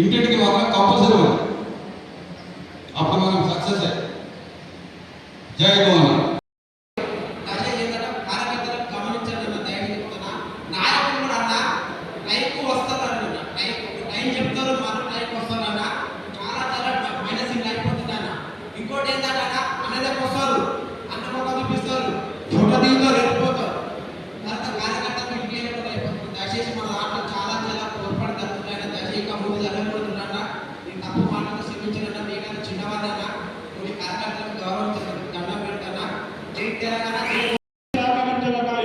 ఇంటింటికి మాత్రం కంపల్సరీ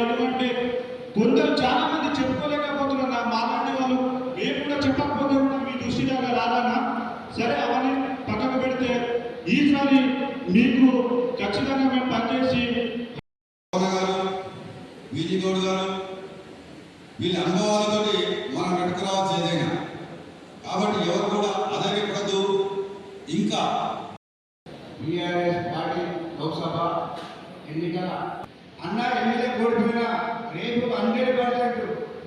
ఎందుకంటే కొందరు చాలా మంది చెప్పుకోలేకపోతున్నారు. నా మాలాంటి వాళ్ళు మేము కూడా చెప్పకపోతే కూడా మీ దృష్టి దాకా రాదన్నా. సరే అవన్నీ పక్కకు పెడితే ఈసారి మీకు ఖచ్చితంగా మేము పనిచేసి వీటి గౌడ్ గారు వీళ్ళ అనుభవాలతోటి మనం వెతుకురావాల్సి ఏదైనా. కాబట్టి ఎవరు కూడా అధైర్యపడద్దు. ఇంకా బీఆర్ఎస్ పార్టీ లోక్సభ ఎన్నికల అన్న ఎమ్మెల్యే కోల్పోయినా రేపు హండ్రెడ్ పర్సెంట్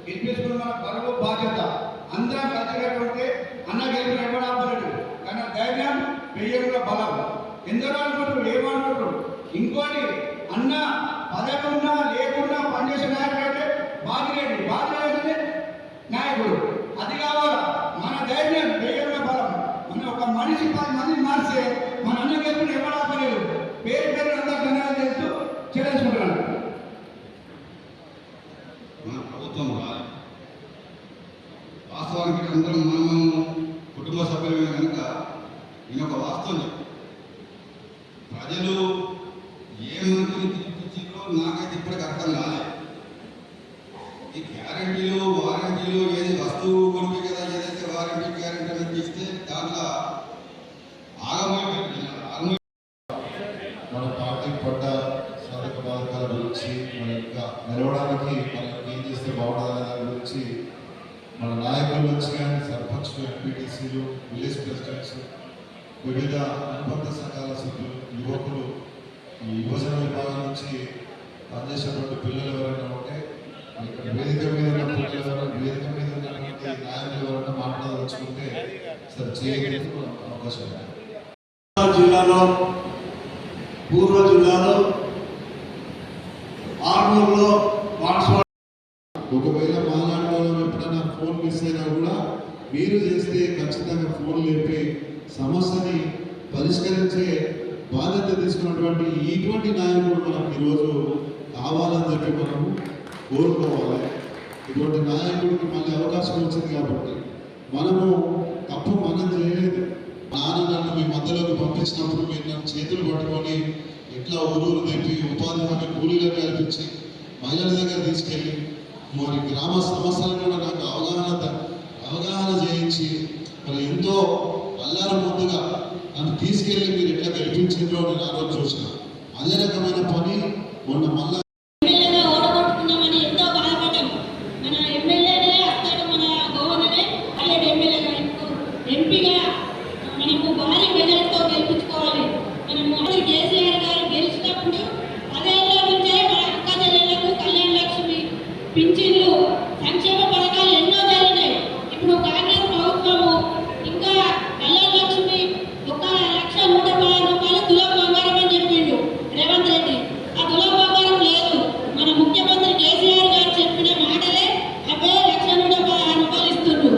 గెలిపించుకున్న మన బరువు బాధ్యత. అందరం కలిసినటువంటి అన్న గెలిపిన ఇవ్వడం కానీ ధైర్యం వెయ్యకుల బలం. ఎందరో అనుకుంటారు ఏమనుకుంటారు ఇంకోటి అన్న పదవి లేకుండా లేకున్నా పనిచేసే నాయకుడు అంటే బాధిరెడ్డి. బాధిరెడ్డి నాయకుడు. అది కావాలా? మన ధైర్యం వెయ్యకుల బలం. మన ఒక మనిషి పది మంది మార్చే మన అన్న గెలిపిన ఎవరు ఆపలేదు పేరు పేరు అందరూ ధన్యవాదాలు చేస్తూ చెల్లించుకుంటున్నాను మన ప్రభుత్వం రాలి వాస్తవానికి అందరం మనం కుటుంబ సభ్యులమే కనుక నేను ఒక వాస్తవం చెప్తాను. ప్రజలు ఏ మంత్రిని తీర్పిచ్చిందో నాకైతే ఇప్పటికి అర్థం కాలేదు ఈ గ్యారంటీలు వారంటీలు ఏది వస్తువు కొనుక్కి కదా ఏదైతే వారంటీ గ్యారంటీ అనేది ఇస్తే దాంట్లో ఆగమైపోయింది ఆగమై మన పార్టీ పడ్డ సాధక బాధకాల గురించి మన ఇంకా నిలవడానికి మనం ఏం చేస్తే బాగుంటుందనే దాని గురించి నుంచి కానీ సర్పంచ్లు ఎంపీటీసీలు విలేజ్ ప్రెసిడెంట్స్ వివిధ అనుబంధ సంఘాల సభ్యులు యువకులు ఈ యువజన విభాగం నుంచి పనిచేసేటువంటి పిల్లలు ఎవరైనా ఉంటే ఇక్కడ వేదిక మీద ఉన్న పిల్లలు ఎవరైనా వేదిక మీద ఉన్నటువంటి నాయకులు ఎవరైనా మాట్లాడదలుచుకుంటే సరే చేయగలిగిన అవకాశం జిల్లాలో పూర్వ జిల్లాలో ఆర్మూర్లో బాన్స్వాడ ఒకవేళ ఎప్పుడైనా ఫోన్ మిస్ అయినా కూడా మీరు చేస్తే ఖచ్చితంగా ఫోన్ లేపి సమస్యని పరిష్కరించే బాధ్యత తీసుకున్నటువంటి ఇటువంటి నాయకుడు మనకు ఈరోజు కావాలని చెప్పి మనం కోరుకోవాలి. ఇటువంటి నాయకుడికి మళ్ళీ అవకాశం వచ్చింది కాబట్టి మనము తప్పు మనం చేయలేదు. నాన్న నన్ను మీ మధ్యలోకి పంపించినప్పుడు మీరు నన్ను చేతులు పట్టుకొని ఎట్లా ఊరూరు తెప్పి ఉపాధి హామీ కూలీలను కల్పించి మహిళల దగ్గర తీసుకెళ్ళి మరి గ్రామ సమస్యలను కూడా నాకు అవగాహన చేయించి మరి ఎంతో అల్లారు ముందుగా నన్ను తీసుకెళ్ళి మీరు ఎట్లా గెలిపించిండ్రో నేను ఆ రోజు చూసిన అదే రకమైన పని మొన్న మళ్ళా ఎమ్మెల్యేగా ఓడగొట్టుకున్నామని ఎంతో బాధపడ్డాం మన ఎమ్మెల్యేనే అతడు మన గవర్నరే అల్లెడు ఎమ్మెల్యేగా ఇప్పుడు ఎంపీగా మనకు భారీ మెజార్టీతో గెలిపించుకోవాలి మనం మొదటి కేసీఆర్ గారు గెలిచినప్పుడు పదేళ్ళ నుంచే మన అక్క చెల్లెళ్ళకు కళ్యాణ లక్ష్మి పింఛన్లు సంక్షేమ పథకాలు ఎన్నో జరిగినాయి ఇప్పుడు కాంగ్రెస్ ప్రభుత్వము ఇంకా కళ్యాణ లక్ష్మి ఒక లక్ష నూట పదహారు రూపాయలు తులం బంగారం అని చెప్పిండు రేవంత్ రెడ్డి ఆ తులం బంగారం లేదు మన ముఖ్యమంత్రి కేసీఆర్ గారు చెప్పిన మాటలే అబ్బే లక్ష నూట పదహారు రూపాయలు ఇస్తుండ్రు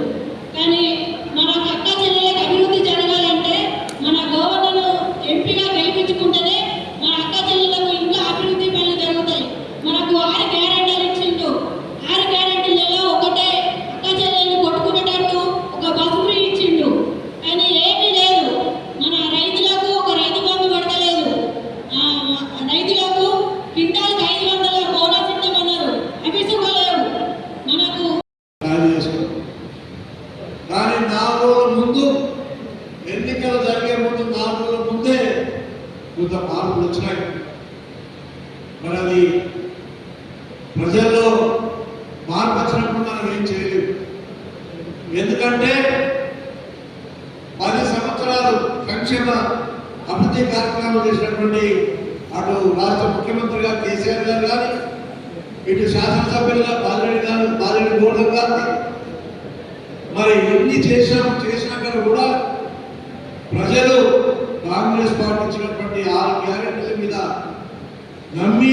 కానీ మన అక్క చెల్లెలకు అభివృద్ధి జరగాలంటే మన గవర్నర్ ఎంపీగా గెలిపించుకుంటేనే మన అక్క చెల్లెలకు ఇంకా అభివృద్ధి పనులు జరుగుతాయి మనకు ఆరు గ్యారెంటీలు ఇచ్చిండు ఆరు గ్యారెంటీలలో ఒకటే అక్క చెల్లెలు కొట్టుకునేటట్టు ఒక బస్సు ఫ్రీ ఇచ్చిండు కానీ ఏమీ లేదు మన రైతులకు ఒక రైతు బంధు పడతలేదు ఆ, రైతులకు క్వింటాల్కి ఐదు వందల బోనస్ ఇస్తామన్నారు అవి సుఖలేవు మనకు ప్లాన్ చేసుకున్నాం కానీ నాలుగు రోజుల ముందు ఎన్నికలు జరిగే ముందు నాలుగు రోజుల ముందే కొంత మార్పులు వచ్చినాయి. మరి అది ప్రజల్లో మార్పు వచ్చినప్పుడు మనం ఏం చేయలేదు ఎందుకంటే పది సంవత్సరాలు సంక్షేమ అభివృద్ధి కార్యక్రమాలు చేసినటువంటి అటు రాష్ట్ర ముఖ్యమంత్రిగా కేసీఆర్ గారు కానీ ఇటు శాసనసభ్యులుగా బాలరెడ్డి గారు బాలరెడ్డి గోల్డెన్ కానీ మరి ఎన్ని చేశాం చేసినా కూడా ప్రజలు కాంగ్రెస్ పార్టీ ఇచ్చినటువంటి ఆరు గ్యారెంటీల మీద నమ్మి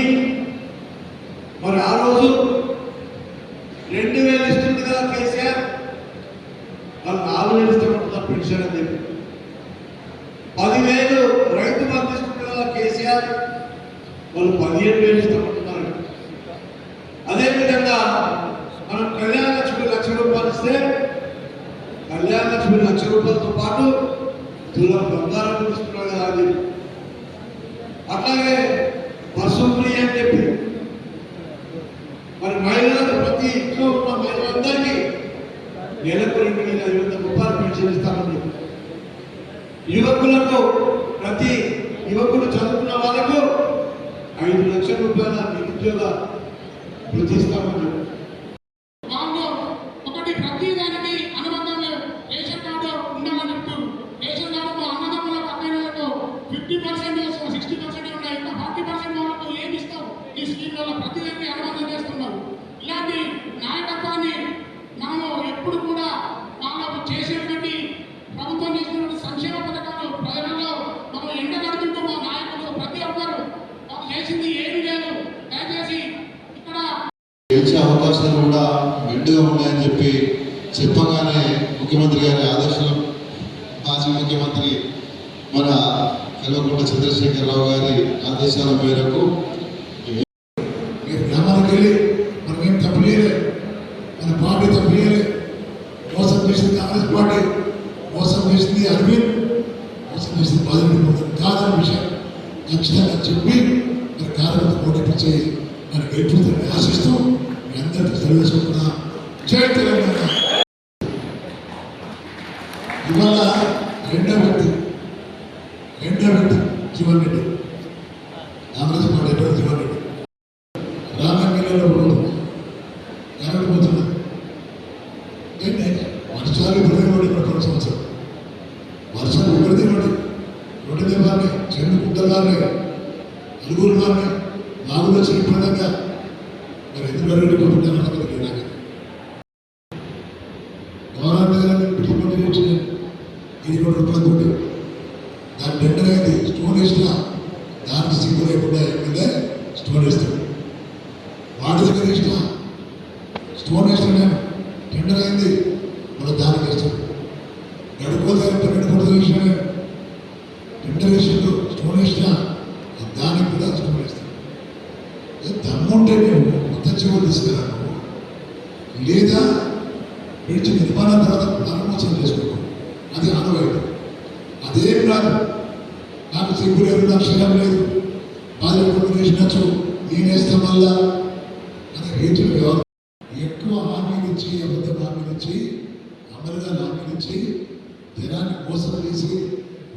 మరి ఆ రోజు రెండు వేలు ఇస్తుంది కదా కేసీఆర్. వాళ్ళు నాలుగు వేలు ఇస్తామంటున్నారు పెన్షన్ అని చెప్పి. పదివేలు రైతు బంధు ఇస్తుంది కదా కేసీఆర్. వాళ్ళు పదిహేను వేలు ఇస్తామంటున్నారు అదేవిధంగా మనం కళ్యాణ లక్ష్మి లక్ష రూపాయలు ఇస్తే కళ్యాణ లక్ష్మి లక్ష రూపాయలతో పాటు దూరం బంగారం కూడా కదా అది అట్లాగే బస్సు ఫ్రీ అని చెప్పి. మరి మహిళలకు ప్రతి ఇంట్లో ఉన్న మహిళలందరికీ నెలకు రెండు వేల ఐదు వందల రూపాయలు పెన్షన్ ఇస్తామని చెప్పి. యువకులకు ప్రతి యువకుడు చదువుకున్న వాళ్ళకు ఐదు లక్షల రూపాయల నిరుద్యోగ వృద్ధిస్తామని చెప్పి వాళ్ళు ఒకటి ప్రతి దానికి అనుబంధంగా రేషన్ కార్డు ఉండాలని చెప్తారు రేషన్ కార్డు అన్నదమ్ములకు అక్కయ్యలకు ఫిఫ్టీ పర్సెంట్ సిక్స్టీ పర్సెంట్ ఉన్నాయి ఇంకా ఫార్టీ పర్సెంట్ వాళ్ళకు ఏమి ఇస్తావు ఈ స్కీమ్లలో ప్రతి దానికి అనుబంధం చేస్తున్నారు ఇలాంటి నాయకత్వాన్ని మనము ఎప్పుడు కూడా వాళ్ళకు చేసేటువంటి ప్రభుత్వం చేసినటువంటి సంక్షేమ పథకాలు ప్రజలలో మనం ఎండ కడుతుంటూ మా నాయకులు ప్రతి ఒక్కరు వాళ్ళు చేసింది ఏమీ లేదు దయచేసి ఇక్కడ గెలిచే అవకాశాలు కూడా మెండుగా ఉన్నాయని చెప్పి చెప్పగానే ముఖ్యమంత్రి గారి ఆదర్శం మాజీ ముఖ్యమంత్రి మన కల్వకుంట్ల చంద్రశేఖరరావు గారి ఆదేశాల మేరకు గ్రామానికి వెళ్ళి మనమేం తప్పు చేయలేదు మన పార్టీ తప్పు చేయలేదు మోసం చేసింది కాంగ్రెస్ పార్టీ. మోసం చేసింది అరవింద్. మోసం చేసింది బాధితులు కాదన్న విషయం. ఖచ్చితంగా చెప్పి మరి కార్యకర్త పోటీ మరి గెలుపుతుందని ఆశిస్తూ మీ అందరికీ తెలియజేసుకుంటున్నా జై తెలంగాణ ఇవాళ రెండో వ్యక్తి రెండో వ్యక్తి జీవన్ రెడ్డి కాంగ్రెస్ పార్టీ పేరు జీవన్ రెడ్డి రామంగిలో పోతుంది కరెంట్ పోతుంది ఏంటి వర్షాలు పడినవాడి ప్రతి సంవత్సరం. వర్షాలు ఒకటిదేవాడి ఒకటిదే వారిని చెండు గుడ్డలు అలుగురు వారిని నాలుగులో చేయకుండా మరి ఎందుకు అరవై పంపుతాను అన్నది ఇది కూడా రూపాయలు దాని టెండర్ అయింది స్టోన్ వేసిన దానికి సిగ్గు లేకుండా ఎమ్మెల్యే స్టోన్ వేస్తాడు. వాడి ఇష్టం స్టోన్ వేసిన నేను టెండర్ అయింది. మన దానికి వేస్తాడు. గడుపు దగ్గర పన్నెండు కోట్లు వేసిన టెండర్ వేసిండు. స్టోన్ వేసిన దానికి కూడా స్టోన్ వేస్తాడు. దమ్ముంటే నేను కొత్త చెవులు తీసుకురాను లేదా విడిచి నిర్మాణం తర్వాత ప్రారంభోత్సవం చేసుకుంటాం. అది ఆనవాయితీ. అదేం రాదు నాకు సిగ్గు లేదు నాకు శరం లేదు. బాధ్యత వేసినచ్చు నేనేస్తాం మళ్ళా. రీతిలో ఎక్కువ హామీలు ఇచ్చి అబద్ధం హామీలు ఇచ్చి అమలుగా హామీలు ఇచ్చి జనాన్ని మోసం చేసి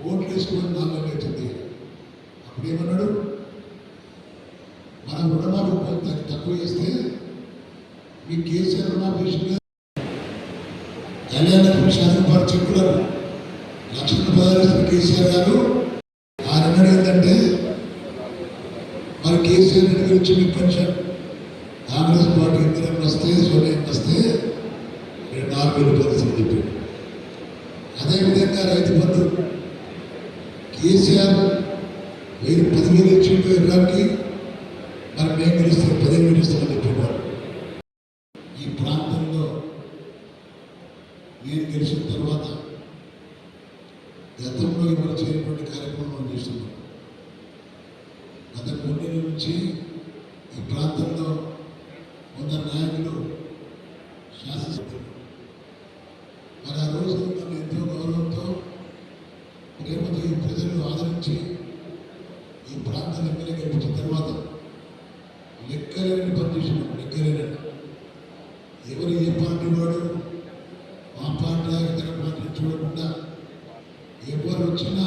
ఓట్లు వేసుకోవడం దానిలో అవుతుంది. అప్పుడు ఏమన్నాడు? మనం రుణమాఫీ తక్కువ చేస్తే మీ కేసీఆర్ రుణమాఫీ కళ్యాణ లక్ష్మి వారు చెప్పున్నారు లక్ష రూపాయలు కేసీఆర్ గారు ఆయన ఏంటంటే మరి కేసీఆర్ రెడ్డి గురించి మీకు పెన్షన్ కాంగ్రెస్ పార్టీ ఇంద్రం వస్తే సోనియా వస్తే నేను నాలుగు వేలు పరిస్థితి చెప్పాడు అదేవిధంగా రైతు బంధు కేసీఆర్ వెయ్యి పదివేలు ఇచ్చిండు ఎకరానికి మరి మేము గెలుస్తాం పదిహేను వేలు ఇస్తామని చెప్పేవారు. ఈ ప్రాంతంలో నేను గెలిచిన తర్వాత గతంలో మనం చేయనటువంటి కార్యక్రమం చేస్తున్నాం. గత కొన్ని నుంచి ఈ ప్రాంతంలో కొందరు నాయకులు శాసనసభ్యులు మరి ఆ రోజు నన్ను ఎంతో గౌరవంతో ప్రేమతో ఈ ప్రజలు ఆదరించి ఈ ప్రాంతాన్ని ఎమ్మెల్యే గెలిపించిన తర్వాత లెక్కలేని పనిచేసినాం లెక్కలేని ఎవరు ఏ పార్టీ వాడు? ఆ పార్టీ ఇతర పార్టీ చూడకుండా ఎవరు వచ్చినా